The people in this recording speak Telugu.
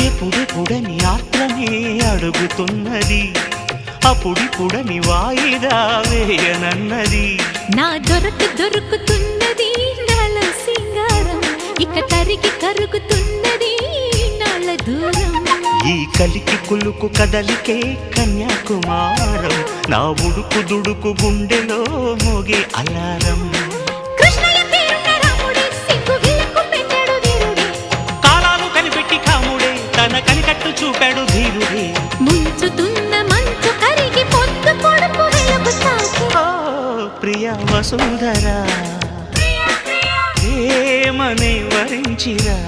ఎప్పుడెప్పుడని ఆత్రమే అడుగుతున్నది? అప్పుడిప్పుడని వాయిదా వేయనన్నది? నా దొరకు దొరుకుతున్నది నాల సింగారం ఇక తరిగి కరుగుతున్నది నాల దూరం. ఈ కలికి కులుకు కదలికే కన్యాకుమారం నా ఉడుకు దుడుకు గుండెలో మోగే అలారం. తన కనికట్టు చూపాడు ధీరుడే. ముంచుతున్న మంచు కరిగి పొద్దు ఓ ప్రియ వసుంధరా ఏమని వరించిరా.